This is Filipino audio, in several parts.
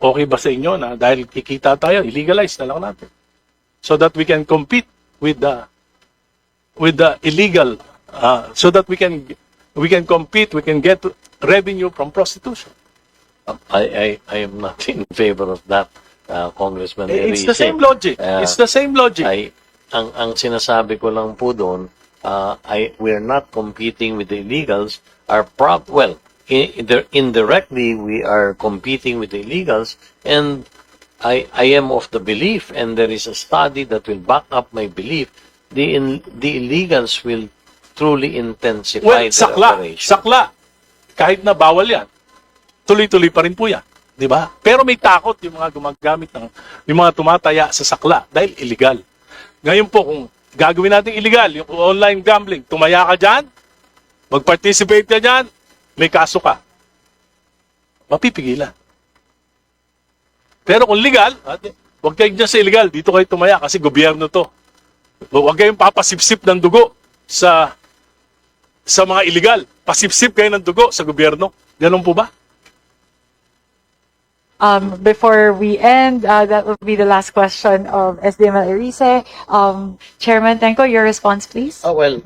Okay ba sa inyo na dahil kikita tayo, illegalize na lang natin. So that we can compete with the with the illegal uh, so that we can we can compete, we can get revenue from prostitution. I, I, I am not in favor of that, uh, Congressman It's the Erice. same logic. Uh, It's the same logic. ay ang ang sinasabi ko lang po doon uh, I we're not competing with the illegals are proud well indirectly we are competing with the illegals and I I am of the belief and there is a study that will back up my belief the in, the illegals will truly intensify Well, their sakla, operation. sakla. Kahit na bawal yan, tuloy-tuloy pa rin po yan. Di ba? Pero may takot yung mga gumagamit ng, yung mga tumataya sa sakla dahil illegal. Ngayon po, kung gagawin natin illegal, yung online gambling, tumaya ka dyan, mag-participate ka dyan, may kaso ka. Mapipigilan. Pero kung legal, ate, huwag kayo dyan sa illegal, dito kayo tumaya kasi gobyerno to. Huwag kayong papasipsip ng dugo sa sa mga illegal. Pasipsip kayo ng dugo sa gobyerno. Ganun po ba? Um, before we end, uh, that will be the last question of SDML Erice. Um, Chairman Tenko, your response, please. Oh, well,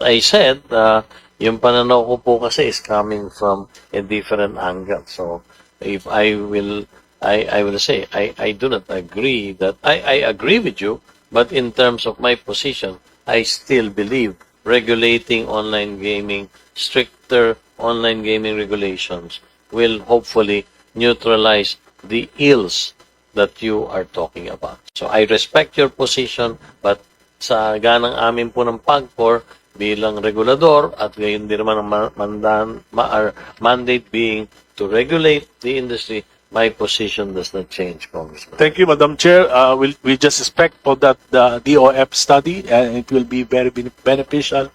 I said, uh, yung pananaw ko po kasi is coming from a different angle. So, if I will, I, I will say, I, I do not agree that, I, I agree with you, but in terms of my position, I still believe regulating online gaming, stricter online gaming regulations will hopefully neutralize the ills that you are talking about. So I respect your position, but sa ganang amin po ng PAGCOR bilang regulador at gayon din naman ang ma- mandan, ma- mandate being to regulate the industry, my position does not change, Congressman. Thank you, Madam Chair. Uh, we'll, we just expect for that uh, DOF study and it will be very bene- beneficial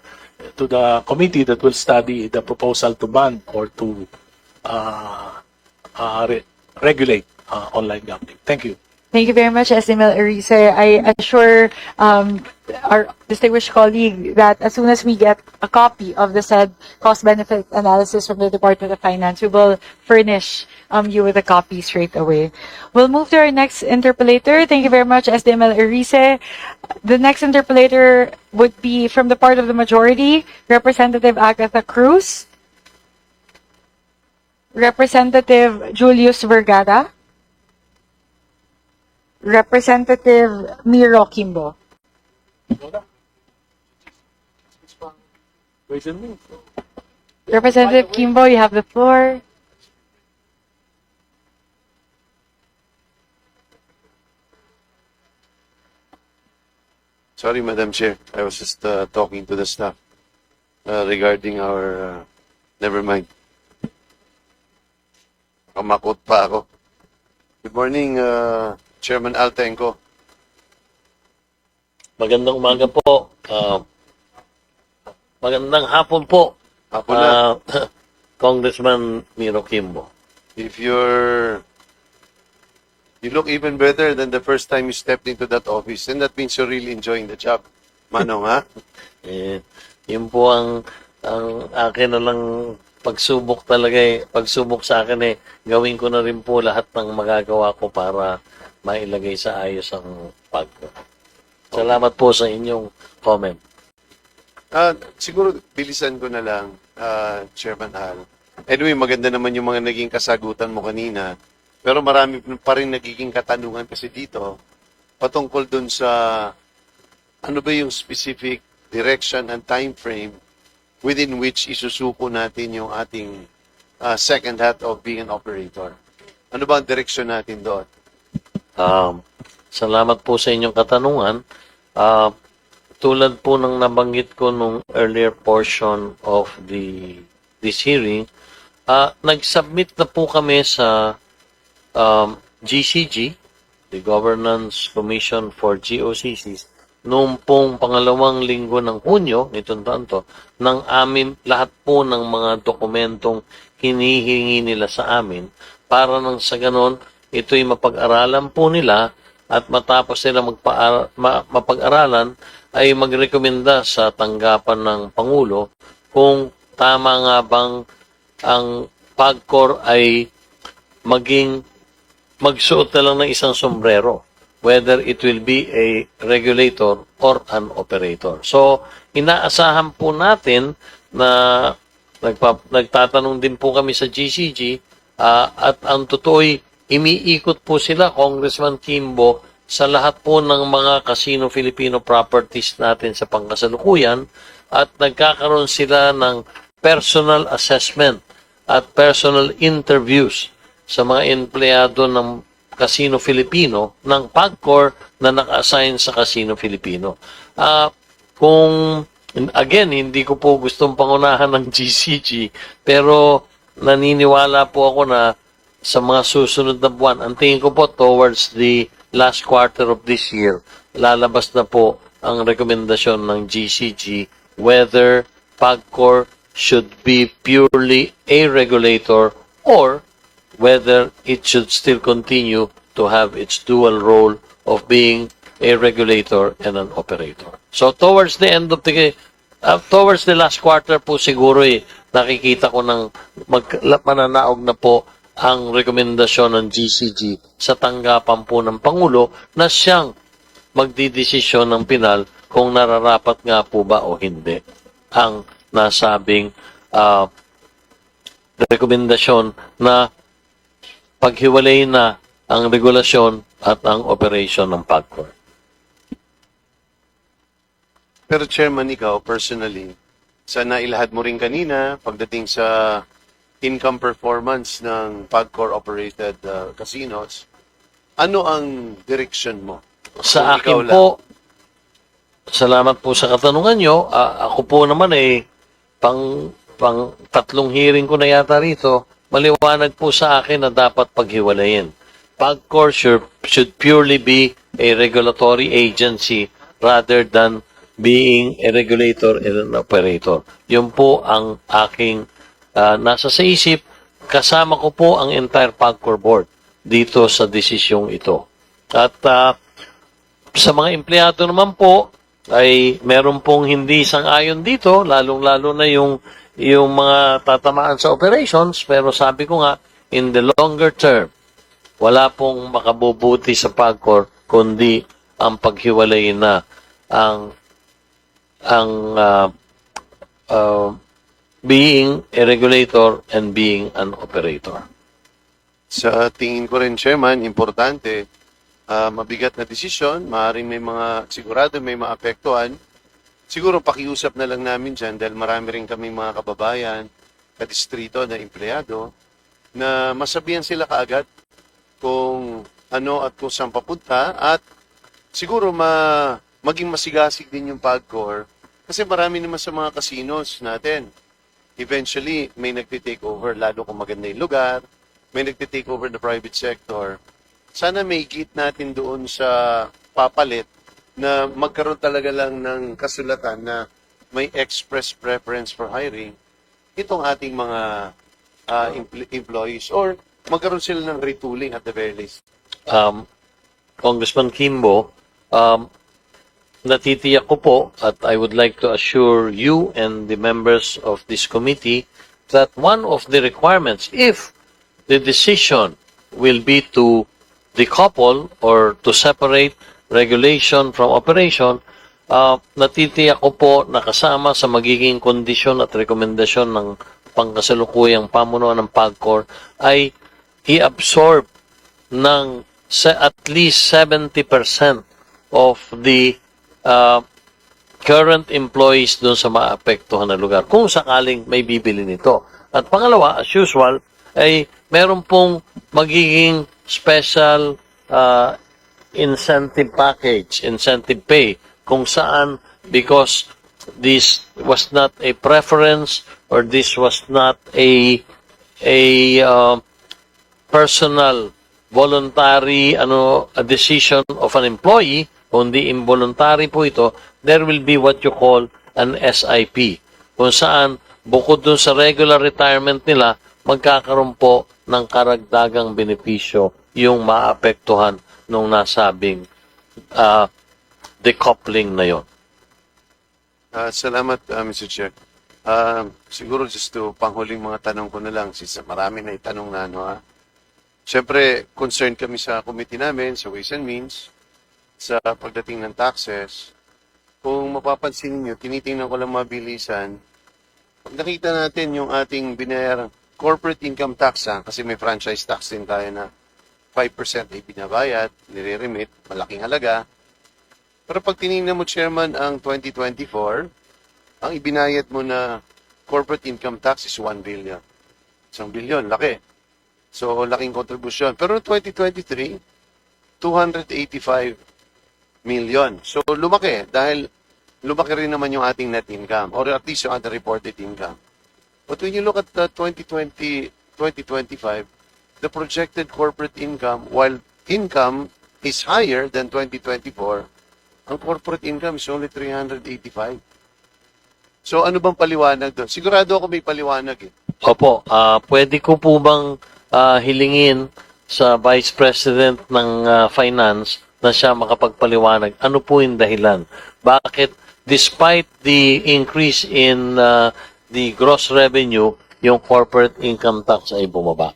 to the committee that will study the proposal to ban or to uh, uh, re- regulate uh, online gambling. Thank you. Thank you very much, SML Erice. I assure um, our distinguished colleague that as soon as we get a copy of the said cost-benefit analysis from the Department of Finance, we will furnish um, you with a copy straight away. We'll move to our next interpolator. Thank you very much, SDML Erice. The next interpolator would be from the part of the majority, Representative Agatha Cruz. Representative Julius Vergara. Representative Miro Kimbo. Wait a minute. Representative Kimbo, you have the floor. Sorry, Madam Chair. I was just uh, talking to the staff uh, regarding our. Uh, never mind. Kamakot pa ako. Good morning, uh, Chairman Altenco. Magandang umaga po. Uh, magandang hapon po. Ako na. uh, Congressman Miro Kimbo. If you're. You look even better than the first time you stepped into that office, and that means you're really enjoying the job. Manong, ha? Eh, yun po ang, ang akin na lang pagsubok talaga eh. Pagsubok sa akin eh, gawin ko na rin po lahat ng magagawa ko para mailagay sa ayos ang pag Salamat po sa inyong comment. Ah, siguro bilisan ko na lang, ah, Chairman Al. Anyway, maganda naman yung mga naging kasagutan mo kanina. Pero marami pa rin nagiging katanungan kasi dito patungkol dun sa ano ba yung specific direction and time frame within which isusuko natin yung ating ah, second hat of being an operator. Ano ba ang direksyon natin doon? Um, salamat po sa inyong katanungan. Ah, tulad po ng nabanggit ko nung earlier portion of the this hearing, ah, nag-submit na po kami sa um, GCG, the Governance Commission for GOCCs, noong pong pangalawang linggo ng Hunyo, nitong taon to, ng amin, lahat po ng mga dokumentong hinihingi nila sa amin para nang sa ganon, ito'y mapag-aralan po nila at matapos nila ma- mapag-aralan ay magrekomenda sa tanggapan ng Pangulo kung tama nga bang ang PAGCOR ay maging magsuot na lang ng isang sombrero whether it will be a regulator or an operator. So, inaasahan po natin na nagpa, nagtatanong din po kami sa GCG ah, at ang totoo'y imiikot po sila, Congressman Kimbo, sa lahat po ng mga Casino Filipino properties natin sa pangkasalukuyan at nagkakaroon sila ng personal assessment at personal interviews sa mga empleyado ng Casino Filipino ng PAGCOR na naka-assign sa Casino Filipino. Ah, kung again, hindi ko po gustong pangunahan ng GCG, pero naniniwala po ako na sa mga susunod na buwan, ang tingin ko po towards the last quarter of this year, lalabas na po ang rekomendasyon ng GCG whether PAGCOR should be purely a regulator or whether it should still continue to have its dual role of being a regulator and an operator. So towards the end of the uh, towards the last quarter po siguro eh, nakikita ko ng mag, mananaog na po ang rekomendasyon ng GCG sa tanggapan po ng Pangulo na siyang magdidesisyon ng pinal kung nararapat nga po ba o hindi ang nasabing ah, rekomendasyon na paghiwalay na ang regulasyon at ang operation ng PAGCOR. Pero Chairman, ikaw, personally, sa nailahad mo rin kanina, pagdating sa income performance ng PAGCOR-operated uh, casinos, ano ang direction mo? Sa Kung akin po, salamat po sa katanungan nyo. Ah, ako po naman eh, pang, pang tatlong hearing ko na yata rito, maliwanag po sa akin na dapat paghiwalayin. PAGCOR should, purely be a regulatory agency rather than being a regulator and an operator. Yun po ang aking ah, nasa sa isip. Kasama ko po ang entire PAGCOR board dito sa desisyong ito. At ah, sa mga empleyado naman po, ay meron pong hindi sang-ayon dito, lalong-lalo na yung, yung mga tatamaan sa operations, pero sabi ko nga, in the longer term, wala pong makabubuti sa PAGCOR, kundi ang paghiwalay na ang ang ah, ah, being a regulator and being an operator. Sa tingin ko rin, Chairman, importante, ah, mabigat na desisyon, maaaring may mga, sigurado may maapektuhan. Siguro pakiusap na lang namin dyan dahil marami rin kami mga kababayan, kadistrito na empleyado, na masabihan sila kaagad kung ano at kung saan papunta at siguro ma, maging masigasig din yung PAGCOR kasi marami naman sa mga casinos natin. Eventually, may nagtitake over lalo kung maganda yung lugar, may nagtitake over the private sector. Sana may git natin doon sa papalit na magkaroon talaga lang ng kasulatan na may express preference for hiring itong ating mga ah, empl- employees or magkaroon sila ng retooling at the very least. um, Congressman Kimbo, um, natitiyak ko po at I would like to assure you and the members of this committee that one of the requirements, if the decision will be to decouple or to separate regulation from operation, uh, natitiyak ko po na kasama sa magiging kondisyon at rekomendasyon ng pangkasalukuyang pamunuan ng PAGCOR ay i-absorb ng sa at least 70% of the uh, current employees doon sa maapektuhan na lugar kung sakaling may bibili nito. At pangalawa, as usual, ay meron pong magiging special uh, incentive package, incentive pay, kung saan because this was not a preference or this was not a a uh, personal voluntary ano a decision of an employee kundi involuntary po ito there will be what you call an SIP kung saan bukod dun sa regular retirement nila magkakaroon po ng karagdagang benepisyo yung maapektuhan nung nasabing ah, decoupling na yon. Ah, salamat, ah, Mr. Chair. Ah, siguro just to panghuling mga tanong ko na lang, since marami na itanong na ano ha. Siyempre, concerned kami sa committee namin, sa Ways and Means, sa pagdating ng taxes. Kung mapapansin niyo, tinitingnan ko lang mabilisan. Nakita natin yung ating binayarang corporate income tax, ha, kasi may franchise tax din tayo na 5% ay binabayad, nire-remit, malaking halaga. Pero pag tinignan mo, Chairman, ang 2024, ang ibinayad mo na corporate income tax is 1 billion. Isang billion, laki. So, laking kontribusyon. Pero noong 2023, 285 million. So, lumaki dahil lumaki rin naman yung ating net income or at least yung ating reported income. But when you look at the 2020, 2025, the projected corporate income, while income is higher than 2024, ang corporate income is only 385. So, ano bang paliwanag doon? Sigurado ako may paliwanag eh. Opo, ah pwede ko po bang ah, hilingin sa Vice President ng ah, Finance na siya makapagpaliwanag ano po yung dahilan? Bakit despite the increase in ah, the gross revenue, yung corporate income tax ay bumaba?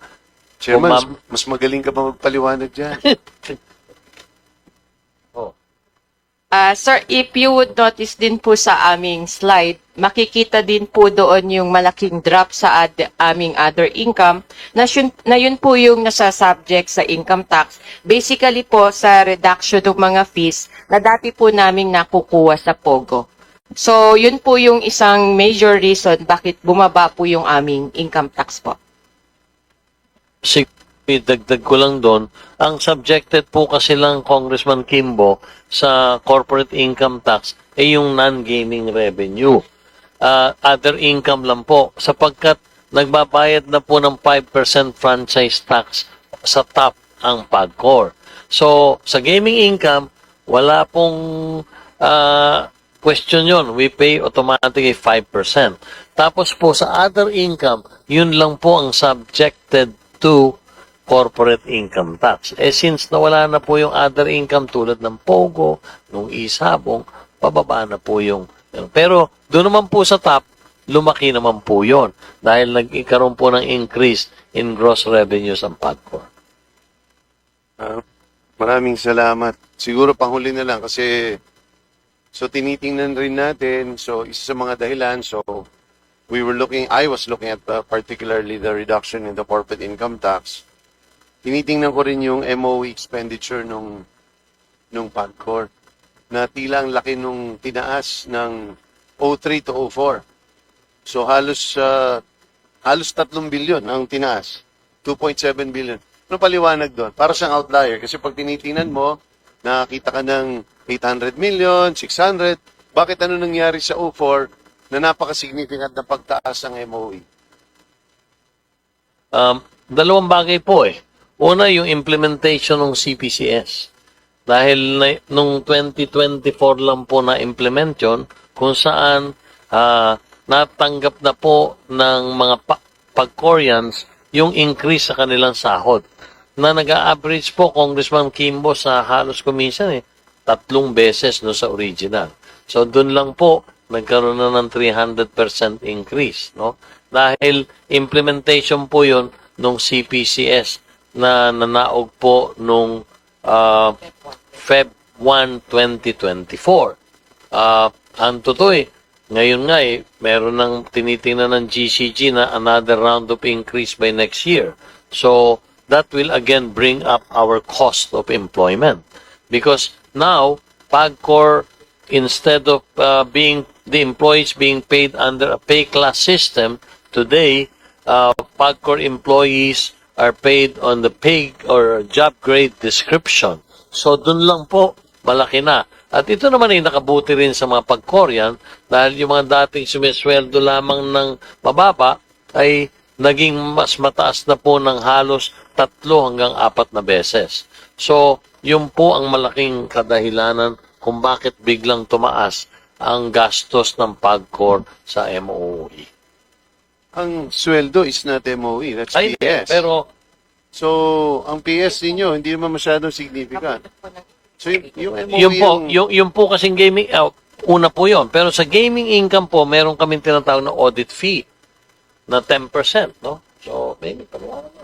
Chairman, Oh, mas, ma'am. mas magaling ka ba magpaliwanag dyan? Ah, sir, if you would notice din po sa aming slide, makikita din po doon yung malaking drop sa ad, aming other income na, yun, na yun po yung nasa subject sa income tax. Basically po sa reduction ng mga fees na dati po namin nakukuha sa POGO. So, yun po yung isang major reason bakit bumaba po yung aming income tax po. Dagdag ko lang doon, ang subjected po kasi lang Congressman Kimbo sa corporate income tax ay yung non-gaming revenue. Ah, other income lang po sapagkat nagbabayad na po ng 5% franchise tax sa top ang PAGCOR. So, sa gaming income, wala pong ah, question yon. We pay automatically 5%. Tapos po sa other income, yun lang po ang subjected to corporate income tax. Eh since nawala na po yung other income tulad ng POGO, nung isabong, pababa na po yung... Pero doon naman po sa top, lumaki naman po yon dahil nagkaroon po ng increase in gross revenues ang PAGCOR. Ah, maraming salamat. Siguro panghuli na lang kasi so tinitingnan rin natin. So isa sa mga dahilan. So we were looking, I was looking at uh, particularly the reduction in the corporate income tax. Tinitingnan ko rin yung MOE expenditure nung nung PAGCOR na tila ang laki nung tinaas ng 03 to 04. So halos uh, halos 3 bilyon ang tinaas. 2.7 billion. Ano paliwanag doon? Para siyang outlier. Kasi pag tinitingnan mo, nakakita ka ng 800 million, 600. Bakit ano nangyari sa 04 na napaka-significant na pagtaas ng MOE? Um, dalawang bagay po eh. Una, yung implementation ng CPCS. Dahil na, nung 2024 lang po na-implement yun, kung saan ah, natanggap na po ng mga pa- pag-Koreans yung increase sa kanilang sahod. Na nag-average po, Congressman Kimbo, sa halos kuminsan eh, tatlong beses no sa original. So doon lang po nagkaroon na ng 300% increase, no? Dahil implementation po 'yon nung CPCS na nanaog po nung ah, Feb 1, 2024. Ah, ang totoo eh, ngayon nga eh, meron ng tinitingnan ng GCG na another round of increase by next year. So, that will again bring up our cost of employment. Because now, PAGCOR, instead of uh, being the employees being paid under a pay class system, today, uh, PAGCOR employees are paid on the pay or job grade description. So, dun lang po, malaki na. At ito naman ay nakabuti rin sa mga pag-Korean dahil yung mga dating sumisweldo lamang ng mababa ay naging mas mataas na po ng halos tatlo hanggang apat na beses. So, yun po ang malaking kadahilanan kung bakit biglang tumaas ang gastos ng PAGCOR sa MOE. Ang sweldo is not MOE, that's Ay, PS. pero so, ang PS ninyo, hindi naman masyadong significant. So, yung, yung MOE yun po, yung- yung, yung po kasing gaming, uh, una po yon Pero sa gaming income po, meron kaming tinatawag na audit fee na 10%, no? So, maybe, paliwanag